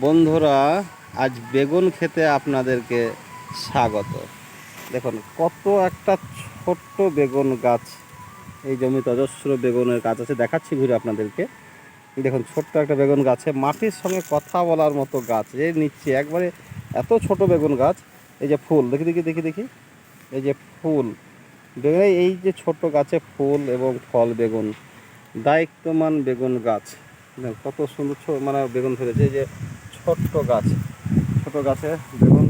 বন্ধুরা, আজ বেগুন খেতে আপনাদেরকে স্বাগত। দেখুন, কত একটা ছোট্ট বেগুন গাছ। এই জমিতে অজস্র বেগুনের গাছ আছে, দেখাচ্ছি ঘুরে আপনাদেরকে। দেখুন, ছোট্ট একটা বেগুন গাছে, মাটির সঙ্গে কথা বলার মতো গাছ। এই নিচ্ছে, একবারে এত ছোট বেগুন গাছ। এই যে ফুল, দেখি দেখি দেখি দেখি। এই যে ফুল এই যে ছোট গাছে ফুল এবং ফল বেগুন, দায়িত্বমান বেগুন গাছ। কত সুন্দর মানে বেগুন ধরেছে। এই যে ছোট্ট গাছ। ছোট গাছে বেগুন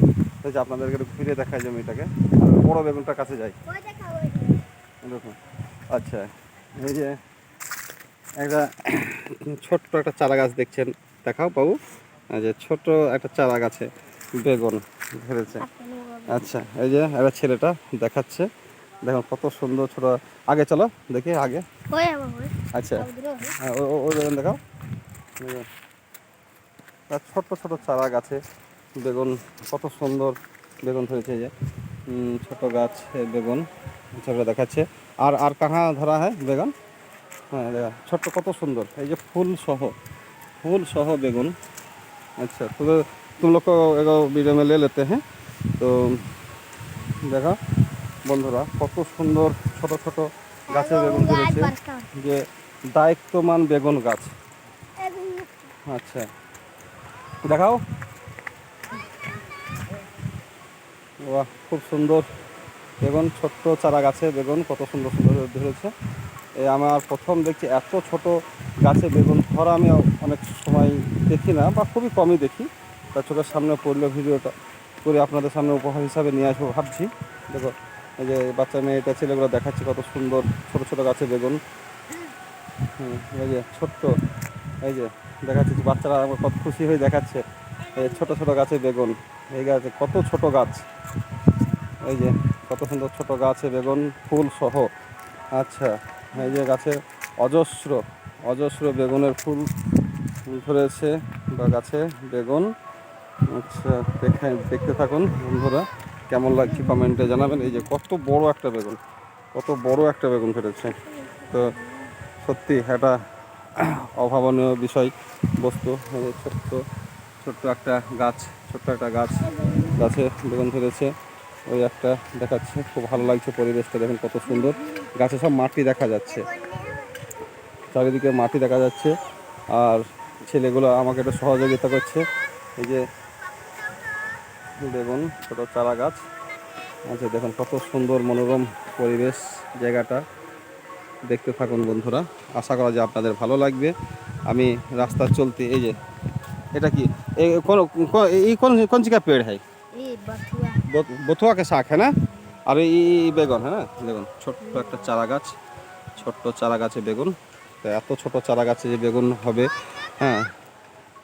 যে আপনাদেরকে একটু ঘুরে দেখায় জমিটাকে বড় বেগুনটার কাছে যাই। দেখুন আচ্ছা এই যে একটা ছোট্ট একটা চারা গাছ দেখছেন। দেখাও বাবু এই যে ছোট একটা চারা গাছে বেগুন ধরেছে। আচ্ছা এই যে একটা ছেলেটা দেখাচ্ছে। দেখুন কত সুন্দর ছোট আগে চলো দেখি আগে। আচ্ছা হ্যাঁ ও- বেগুন দেখাও। এই যে, তার ছোট্ট ছোট চারা গাছে বেগুন কত সুন্দর বেগুন ধরেছে এই যে উম, ছোট গাছ এ, বেগুন ছোটো দেখাচ্ছে আর আর কাহা ধরা হয় বেগুন হ্যাঁ দেখা ছোট্ট কত সুন্দর এই যে ফুল সহ ফুল সহ বেগুন अच्छा तो तुम लोग को एगो वीडियो में ले लेते हैं तो देखो বন্ধুরা কত সুন্দর ছোট ছোট গাছে বেগুন ধরেছে যে দায়িত্বমান বেগুন গাছ আচ্ছা দেখাও। বাহ খুব সুন্দর। বেগুন ছোট্ট চারা গাছে বেগুন কত সুন্দর সুন্দর ধরেছে। এই আমার প্রথম দেখছি এত ছোট গাছে বেগুন ধরা আমি অনেক সময় দেখি না বা খুবই কমই দেখি। তার চোখের সামনে পড়লে ভিডিওটা করে আপনাদের সামনে উপহার হিসাবে নিয়ে আসব ভাবছি। দেখো এই যে বাচ্চা মেয়েটা ছেলেগুলো দেখাচ্ছে কত সুন্দর ছোট ছোট গাছে বেগুন। হুম, এই যে ছোট্ট এই যে। দেখাচ্ছে বাচ্চারা কত খুশি হয়ে দেখাচ্ছে। এই ছোট ছোট গাছে বেগুন। এই গাছে কত ছোট গাছ। এই যে কত সুন্দর ছোট গাছে বেগুন ফুল সহ। আচ্ছা এই যে গাছে অজস্র অজস্র বেগুনের ফুল ফুল ধরেছে বা গাছে বেগুন। আচ্ছা দেখে, দেখতে থাকুন বন্ধুরা, কেমন লাগছে কমেন্টে জানাবেন। এই যে কত বড় একটা বেগুন, কত বড় একটা বেগুন ধরেছে। তো সত্যি একটা অভাবনীয় বিষয়, বস্তু ছোট্ট ছোট্ট একটা গাছ, ছোট্ট একটা গাছ, গাছে বেগুন ধরেছে, ওই একটা দেখাচ্ছে, খুব ভালো লাগছে পরিবেশটা, দেখুন কত সুন্দর, গাছে সব মাটি দেখা যাচ্ছে, চারিদিকে মাটি দেখা যাচ্ছে, আর ছেলেগুলো আমাকে একটু সহযোগিতা করছে, এই যে বেগুন, ছোট চারা গাছ আচ্ছা দেখুন কত সুন্দর মনোরম পরিবেশ, জায়গাটা দেখতে থাকুন বন্ধুরা। আশা করা যে আপনাদের ভালো লাগবে। আমি রাস্তা চলতে এই যে এটা কি? এই কোন কোন চিকা পেড় হয় বথুয়াকে শাক হ্যাঁ না? আর এই বেগুন হ্যাঁ দেখুন ছোট্ট একটা চারা গাছ ছোট্ট চারা গাছে বেগুন। তো এত ছোট চারা গাছে যে বেগুন হবে হ্যাঁ?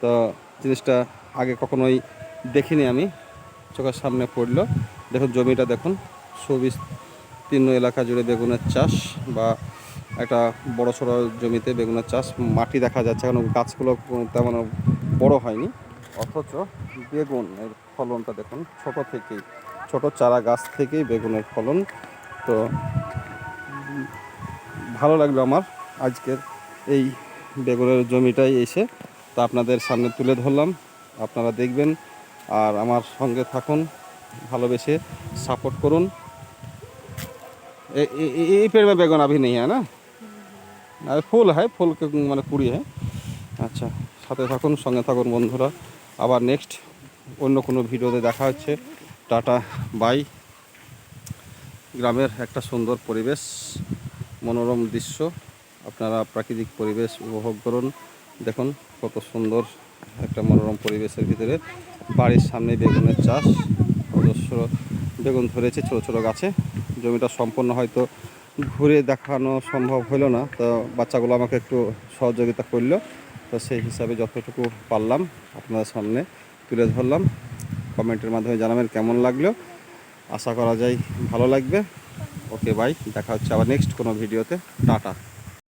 তো জিনিসটা আগে কখনোই দেখিনি আমি। চোখের সামনে পড়ল। দেখুন জমিটা দেখুন। সুবিস্তীর্ণ এলাকা জুড়ে বেগুনের চাষ বা একটা বড় সড়ো জমিতে বেগুনের চাষ, মাটি দেখা যাচ্ছে এখন, গাছগুলো তেমন বড় হয়নি। অথচ বেগুন এর ফলনটা দেখুন, ছোট থেকেই, ছোট চারা গাছ থেকেই বেগুনের ফলন। তো ভালো লাগল আমার আজকের এই বেগুনের জমিটাই এসে। তা আপনাদের সামনে তুলে ধরলাম, আপনারা দেখবেন আর আমার সঙ্গে থাকুন, ভালোবেসে সাপোর্ট করুন। এই পেড় বেগুন আভি নেই হ্যাঁ না? আর ফুল হয় ফুল মানে কুড়ি হয় আচ্ছা সাথে থাকুন, সঙ্গে থাকুন বন্ধুরা। আবার নেক্সট অন্য কোনো ভিডিওতে দেখা হচ্ছে। টাটা বাই গ্রামের একটা সুন্দর পরিবেশ, মনোরম দৃশ্য। আপনারা প্রাকৃতিক পরিবেশ উপভোগ করুন। দেখুন কত সুন্দর একটা মনোরম পরিবেশের ভিতরে। বাড়ির সামনে বেগুনের চাষ। অজস্র বেগুন ধরেছে ছোটো ছোটো গাছে। জমিটা সম্পূর্ণ হয়তো ঘুরে দেখানো সম্ভব হলো না। তো বাচ্চাগুলো আমাকে একটু সহযোগিতা করল। তো সেই হিসাবে যতটুকু পারলাম আপনাদের সামনে তুলে ধরলাম। কমেন্টের মাধ্যমে জানাবেন কেমন লাগল। আশা করা যায় ভালো লাগবে। Okay, bye. দেখা হচ্ছে আবার নেক্সট কোনো ভিডিওতে। টাটা।